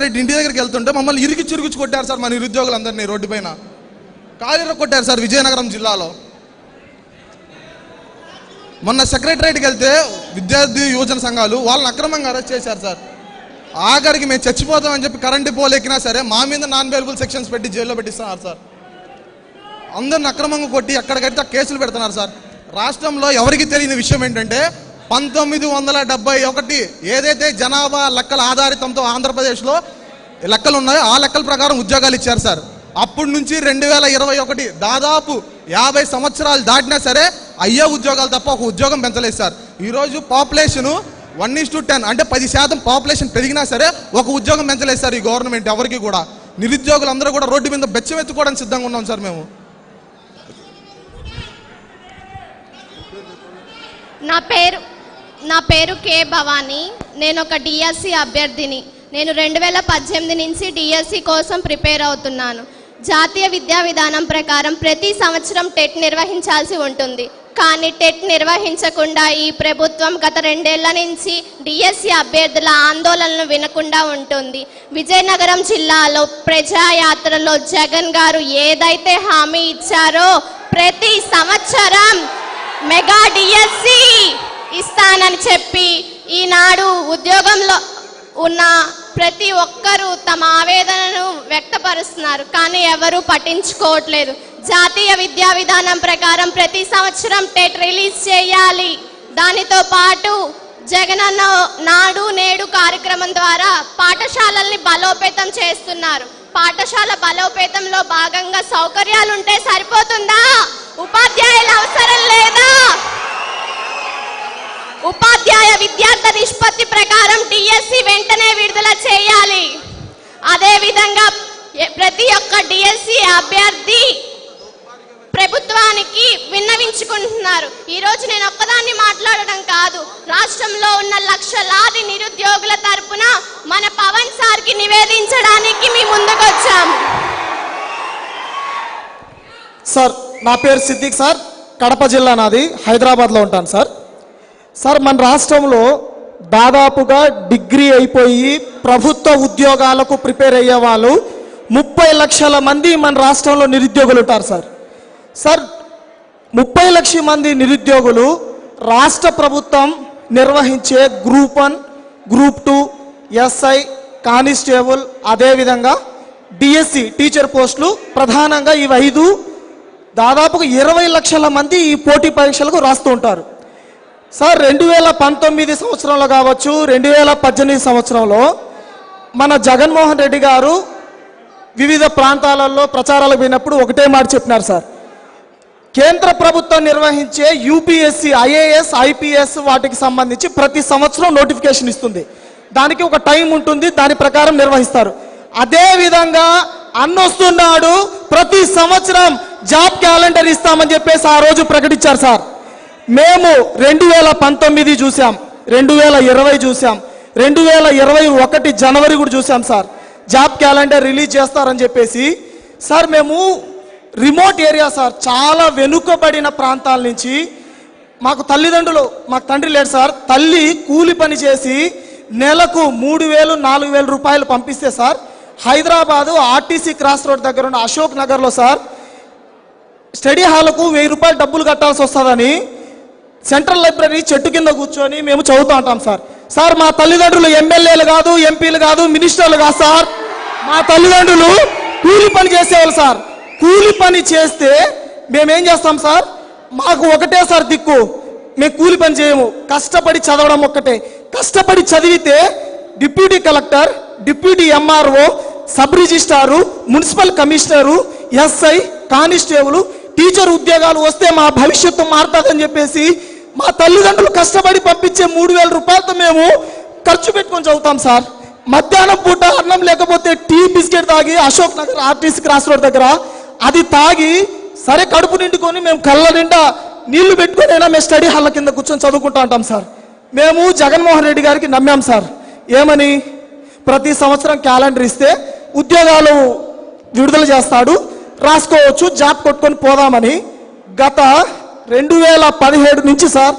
రెడ్డి ఇంటి దగ్గరికి వెళ్తుంటే మమ్మల్ని ఇరికి చిరుగుచ్చు కొట్టారు సార్ మన నిరుద్యోగులందరినీ రోడ్డు పైన. కాలిర కొట్టారు సార్ విజయనగరం జిల్లాలో. మొన్న సెక్రటరేట్కి వెళ్తే విద్యార్థి యువజన సంఘాలు వాళ్ళని అక్రమంగా అరెస్ట్ చేశారు సార్. ఆఖరికి మేము చచ్చిపోతామని చెప్పి కరెంటు పోల్ ఎక్కినా సరే మా మీద నాన్ అవైలబుల్ సెక్షన్స్ పెట్టి జైల్లో పెట్టిస్తున్నారు సార్. అందరిని అక్రమంగా కొట్టి ఎక్కడికడితే ఆ కేసులు పెడుతున్నారు సార్. రాష్ట్రంలో ఎవరికి తెలియని విషయం ఏంటంటే పంతొమ్మిది వందల డెబ్బై ఒకటి ఏదైతే జనాభా లెక్కల ఆధారితంతో ఆంధ్రప్రదేశ్లో లెక్కలు ఉన్నాయో ఆ లెక్కల ప్రకారం ఉద్యోగాలు ఇచ్చారు సార్. అప్పటి నుంచి రెండు వేల ఇరవై ఒకటి దాదాపు యాభై సంవత్సరాలు దాటినా సరే అయ్యే ఉద్యోగాలు తప్ప ఒక ఉద్యోగం పెంచలేదు సార్. ఈరోజు population one is to ten అంటే పది శాతం పాపులేషన్ పెరిగినా సరే ఒక ఉద్యోగం పెంచలేదు సార్ ఈ గవర్నమెంట్ ఎవరికి కూడా. నిరుద్యోగులు అందరూ కూడా రోడ్డు మీద బెచ్చం ఎత్తుకోవడానికి సిద్ధంగా ఉన్నాం సార్ మేము. నా పేరు నా పేరు కే భవానీ. నేను ఒక డిఎస్సి అభ్యర్థిని. నేను రెండు వేల పద్దెనిమిది నుంచి డిఎస్సి కోసం ప్రిపేర్ అవుతున్నాను. జాతీయ విద్యా విధానం ప్రకారం ప్రతి సంవత్సరం టెట్ నిర్వహించాల్సి ఉంటుంది. కానీ టెట్ నిర్వహించకుండా ఈ ప్రభుత్వం గత రెండేళ్ళ నుంచి డిఎస్సి అభ్యర్థుల ఆందోళనలు వినకుండా ఉంటుంది. విజయనగరం జిల్లాలో ప్రజాయాత్రలో జగన్ గారు ఏదైతే హామీ ఇచ్చారో ప్రతి సంవత్సరం మెగా డిఎస్సి. ఇస్తానని చెప్పి ఈనాడు ఉద్యోగంలో ఉన్న ప్రతి ఒక్కరూ తమ ఆవేదనను వ్యక్తపరుస్తున్నారు. కానీ ఎవరూ పట్టించుకోవట్లేదు. జాతీయ విద్యా విధానం ప్రకారం ప్రతి సంవత్సరం టెట్ రిలీజ్ చేయాలి. దానితో పాటు జగనన్న నాడు నేడు కార్యక్రమం ద్వారా పాఠశాలల్ని బలోపేతం చేస్తున్నారు. పాఠశాల బలోపేతంలో భాగంగా సౌకర్యాలు ఉంటే సరిపోతుందా? ఉపాధ్యాయుల అవసరం లేదా? ఉపాధ్యాయ విద్యార్థి నిష్పత్తి ప్రకారం డిఎస్సి వెంటనే విడుదల చేయాలి. అదే విధంగా ప్రతి ఒక్క డిఎస్సి అభ్యర్థి ప్రభుత్వానికి విన్నవించుకుంటున్నారు. ఈరోజు నేను ఒక్కదాన్ని మాట్లాడడం కాదు. రాష్ట్రంలో ఉన్న లక్షలాది నిరుద్యోగుల తరపున మన పవన్ సార్కి నివేదించడానికి మీ ముందుకొచ్చాము. సార్ నా పేరు సిద్దిక్ సార్. కడప జిల్లా నాది. హైదరాబాద్లో ఉంటాను సార్. సార్ మన రాష్ట్రంలో దాదాపుగా డిగ్రీ అయిపోయి ప్రభుత్వ ఉద్యోగాలకు ప్రిపేర్ అయ్యే వాళ్ళు ముప్పై లక్షల మంది మన రాష్ట్రంలో నిరుద్యోగులు ఉంటారు సార్. సార్ ముప్పై లక్షల మంది నిరుద్యోగులు రాష్ట్ర ప్రభుత్వం నిర్వహించే group one group two SI constable అదేవిధంగా డిఎస్సి టీచర్ పోస్టులు ప్రధానంగా ఇవి ఐదు దాదాపుగా ఇరవై లక్షల మంది ఈ పోటీ పరీక్షలకు రాస్తూ ఉంటారు. సార్ రెండు వేల పంతొమ్మిది సంవత్సరంలో కావచ్చు రెండు వేల పద్దెనిమిది సంవత్సరంలో మన జగన్మోహన్ రెడ్డి గారు వివిధ ప్రాంతాలలో ప్రచారాలకు పోయినప్పుడు ఒకటే మాట చెప్పినారు సార్. కేంద్ర ప్రభుత్వం నిర్వహించే యూపీఎస్సి ఐఏఎస్ ఐపీఎస్ వాటికి సంబంధించి ప్రతి సంవత్సరం నోటిఫికేషన్ ఇస్తుంది. దానికి ఒక టైం ఉంటుంది దాని ప్రకారం నిర్వహిస్తారు. అదే విధంగా అన్నొస్తున్నాడు ప్రతి సంవత్సరం జాబ్ క్యాలెండర్ ఇస్తామని చెప్పేసి ఆ రోజు ప్రకటించారు సార్. మేము రెండు వేల పంతొమ్మిది చూసాం రెండు వేల ఇరవై చూసాం రెండు వేల ఇరవై ఒకటి జనవరి కూడా చూసాం సార్. జాబ్ క్యాలెండర్ రిలీజ్ చేస్తారని చెప్పేసి. సార్ మేము రిమోట్ ఏరియా సార్ చాలా వెనుకబడిన ప్రాంతాల నుంచి. మాకు తల్లిదండ్రులు మాకు తండ్రి లేడు సార్. తల్లి కూలి పని చేసి నెలకు మూడు వేలు నాలుగు వేల రూపాయలు పంపిస్తే sir. Hyderabad RTC cross road దగ్గర ఉన్న అశోక్ నగర్లో సార్ స్టడీ హాల్కు వెయ్యి రూపాయలు డబ్బులు కట్టాల్సి వస్తుందని సెంట్రల్ లైబ్రరీ చెట్టు కింద కూర్చొని మేము చదువుతూ ఉంటాం సార్. సార్ మా తల్లిదండ్రులు ఎమ్మెల్యేలు కాదు ఎంపీలు కాదు మినిస్టర్లు కాదు సార్. మా తల్లిదండ్రులు కూలి పని చేసేవాళ్ళు సార్. కూలి పని చేస్తే మేమేం చేస్తాం సార్? మాకు ఒకటే సార్ దిక్కు. మేము కూలి పని చేయము. కష్టపడి చదవడం ఒక్కటే. కష్టపడి చదివితే deputy collector deputy MRO sub registrar municipal commissioner SI constable teacher ఉద్యోగాలు వస్తే మా భవిష్యత్తు మారుతుందని చెప్పేసి మా తల్లిదండ్రులు కష్టపడి పంపించే మూడు వేల రూపాయలతో మేము ఖర్చు పెట్టుకొని చదువుతాం సార్. మధ్యాహ్నం పూట అన్నం లేకపోతే టీ బిస్కెట్ తాగి Ashok Nagar RTC cross road దగ్గర అది తాగి సరే కడుపు నిండుకొని మేము కళ్ళ నిండా నీళ్ళు పెట్టుకొని అయినా మేము స్టడీ హాల్ల కింద కూర్చొని చదువుకుంటా ఉంటాం సార్. మేము జగన్మోహన్ రెడ్డి గారికి నమ్మాం సార్. ఏమని? ప్రతి సంవత్సరం క్యాలెండర్ ఇస్తే ఉద్యోగాలు విడుదల చేస్తాడు. రాసుకోవచ్చు జాబ్ కొట్టుకొని పోదామని గత రెండు వేల పదిహేడు నుంచి సార్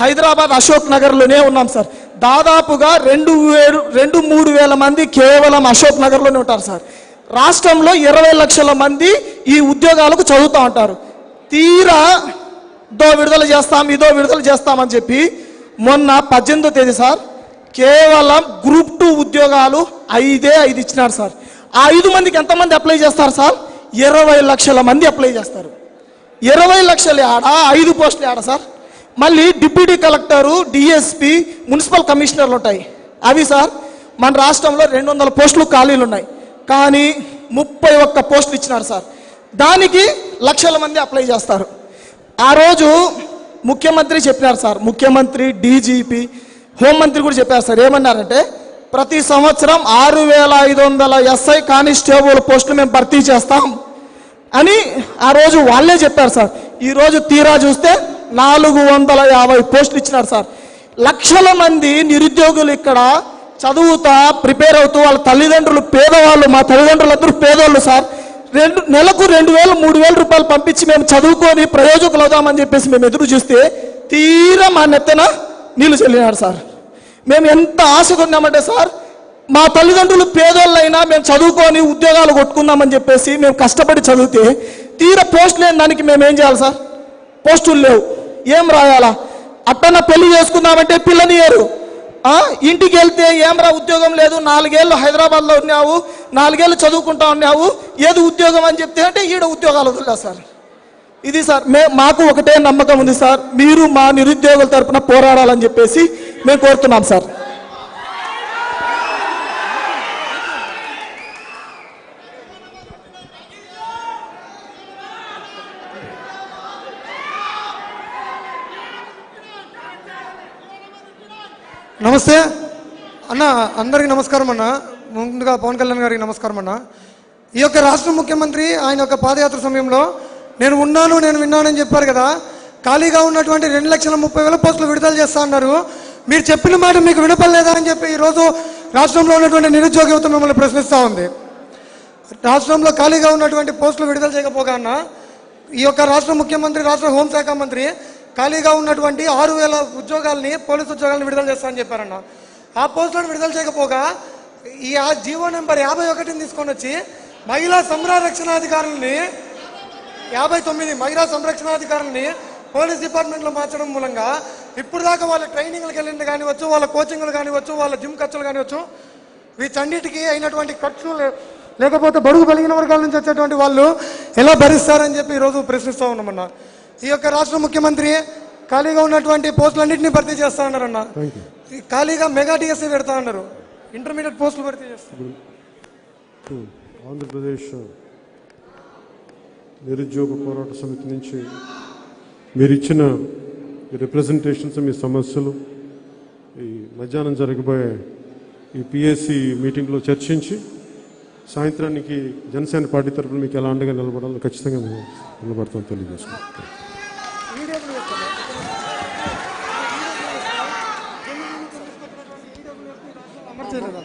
హైదరాబాద్ అశోక్ నగర్లోనే ఉన్నాం సార్. దాదాపుగా రెండు వేలు రెండు మూడు వేల మంది కేవలం అశోక్ నగర్లోనే ఉంటారు సార్. రాష్ట్రంలో ఇరవై లక్షల మంది ఈ ఉద్యోగాలకు చదువుతూ ఉంటారు. తీరా దో విడుదల చేస్తాం ఇదో విడుదల చేస్తామని చెప్పి మొన్న పద్దెనిమిదో తేదీ సార్ కేవలం గ్రూప్ టూ ఉద్యోగాలు ఐదే ఐదు ఇచ్చినారు సార్. ఆ ఐదు మందికి ఎంతమంది అప్లై చేస్తారు సార్? ఇరవై లక్షల మంది అప్లై చేస్తారు. ఇరవై లక్షలు ఆడ ఐదు పోస్టులు ఆడ సార్? మళ్ళీ డిప్యూటీ కలెక్టరు డిఎస్పి మున్సిపల్ కమిషనర్లు ఉంటాయి. అవి సార్ మన రాష్ట్రంలో రెండు వందల పోస్టులు ఖాళీలు ఉన్నాయి. కానీ ముప్పై ఒక్క పోస్టులు ఇచ్చినారు సార్. దానికి లక్షల మంది అప్లై చేస్తారు. ఆ రోజు ముఖ్యమంత్రి చెప్పినారు సార్. ముఖ్యమంత్రి డీజీపీ హోంమంత్రి కూడా చెప్పారు సార్. ఏమన్నారంటే ప్రతి సంవత్సరం ఆరు వేల ఐదు వందల ఎస్ఐ కానిస్టేబుల్ పోస్టులు మేము భర్తీ చేస్తాం. అని ఆ రోజు వాళ్ళే చెప్పారు సార్. ఈరోజు తీరా చూస్తే నాలుగు వందల యాభై పోస్టులు ఇచ్చినారు సార్. లక్షల మంది నిరుద్యోగులు ఇక్కడ చదువుతా ప్రిపేర్ అవుతూ వాళ్ళ తల్లిదండ్రులు పేదవాళ్ళు మా తల్లిదండ్రులందరూ పేదవాళ్ళు సార్. రెండు నెలకు రెండు వేలు మూడు వేల రూపాయలు పంపించి మేము చదువుకొని ప్రయోజకులు అవుదామని చెప్పేసి మేము ఎదురు చూస్తే తీరా మా నెత్తన నీళ్ళు చెల్లినారు సార్. మేము ఎంత ఆశగా ఉన్నామంటే సార్ మా తల్లిదండ్రులు పేదోళ్ళైనా మేము చదువుకొని ఉద్యోగాలు కొట్టుకుందామని చెప్పేసి మేము కష్టపడి చదివితే తీర పోస్ట్ లేని దానికి మేము ఏం చేయాలి సార్? పోస్టులు లేవు. ఏం రాయాలా? అట్టన్న పెళ్ళి చేసుకుందామంటే పిల్లనియరు ఇంటికి వెళ్తే ఏమరా ఉద్యోగం లేదు? నాలుగేళ్ళు హైదరాబాద్లో ఉన్నావు. నాలుగేళ్ళు చదువుకుంటా ఉన్నావు. ఏది ఉద్యోగం అని చెప్తే అంటే ఈడ ఉద్యోగాలు వదిలే సార్. ఇది సార్ మే మాకు ఒకటే నమ్మకం ఉంది సార్. మీరు మా నిరుద్యోగుల తరపున పోరాడాలని చెప్పేసి మేము కోరుతున్నాం సార్. నమస్తే. అన్న అందరికీ నమస్కారం అన్న. ముందుగా పవన్ కళ్యాణ్ గారికి నమస్కారం అన్న. ఈ యొక్క రాష్ట్ర ముఖ్యమంత్రి ఆయన యొక్క పాదయాత్ర సమయంలో నేను ఉన్నాను నేను విన్నానని చెప్పారు కదా. ఖాళీగా ఉన్నటువంటి రెండు లక్షల ముప్పై వేల పోస్టులు విడుదల చేస్తా అన్నారు. మీరు చెప్పిన మాట మీకు వినపడలేదా అని చెప్పి ఈరోజు రాష్ట్రంలో ఉన్నటువంటి నిరుద్యోగ యువత మిమ్మల్ని ప్రశ్నిస్తూ ఉంది. రాష్ట్రంలో ఖాళీగా ఉన్నటువంటి పోస్టులు విడుదల చేయకపోగా అన్న ఈ యొక్క రాష్ట్ర ముఖ్యమంత్రి రాష్ట్ర హోంశాఖ మంత్రి ఖాళీగా ఉన్నటువంటి ఆరు వేల ఉద్యోగాల్ని పోలీసు ఉద్యోగాలను విడుదల చేస్తామని చెప్పారన్న. ఆ పోస్టులను విడుదల చేయకపోగా ఈ ఆ జీవో నెంబర్ యాభై ఒకటిని తీసుకొని వచ్చి మహిళా సంరక్షణాధికారులని యాభై తొమ్మిది మహిళా సంరక్షణాధికారులని పోలీస్ డిపార్ట్మెంట్లో మార్చడం మూలంగా ఇప్పుడు దాకా వాళ్ళ ట్రైనింగ్లకు వెళ్ళింది కానివచ్చు వాళ్ళ కోచింగ్లు కానివచ్చు వాళ్ళ జిమ్ ఖర్చులు కానివచ్చు వీటన్నిటికీ అయినటువంటి ఖర్చులు లేకపోతే బడుగు బలిగిన వర్గాల నుంచి వచ్చేటువంటి వాళ్ళు ఎలా భరిస్తారని చెప్పి ఈరోజు ప్రశ్నిస్తూ ఉన్నామన్న. ఈ యొక్క రాష్ట్ర ముఖ్యమంత్రి ఖాళీగా ఉన్నటువంటి పోస్టులన్నింటినీ భర్తీ చేస్తా ఈ ఖాళీగా మెగా డిఎస్సీ పెడతా ఉన్నారు. ఇంటర్మీడియట్ పోస్టులు భర్తీ చేస్తారు. ఆంధ్రప్రదేశ్ నిరుద్యోగ పోరాట సమితి నుంచి మీరు ఇచ్చిన రిప్రజెంటేషన్స్ మీ సమస్యలు ఈ మధ్యాహ్నం జరగబోయే ఈ పిఎస్సి మీటింగ్లో చర్చించి సాయంత్రానికి జనసేన పార్టీ తరఫున మీకు ఎలా అండగా నిలబడాలో ఖచ్చితంగా మేము నిలబడతాం తెలియజేసుకుంటాం. అమర్చలేదా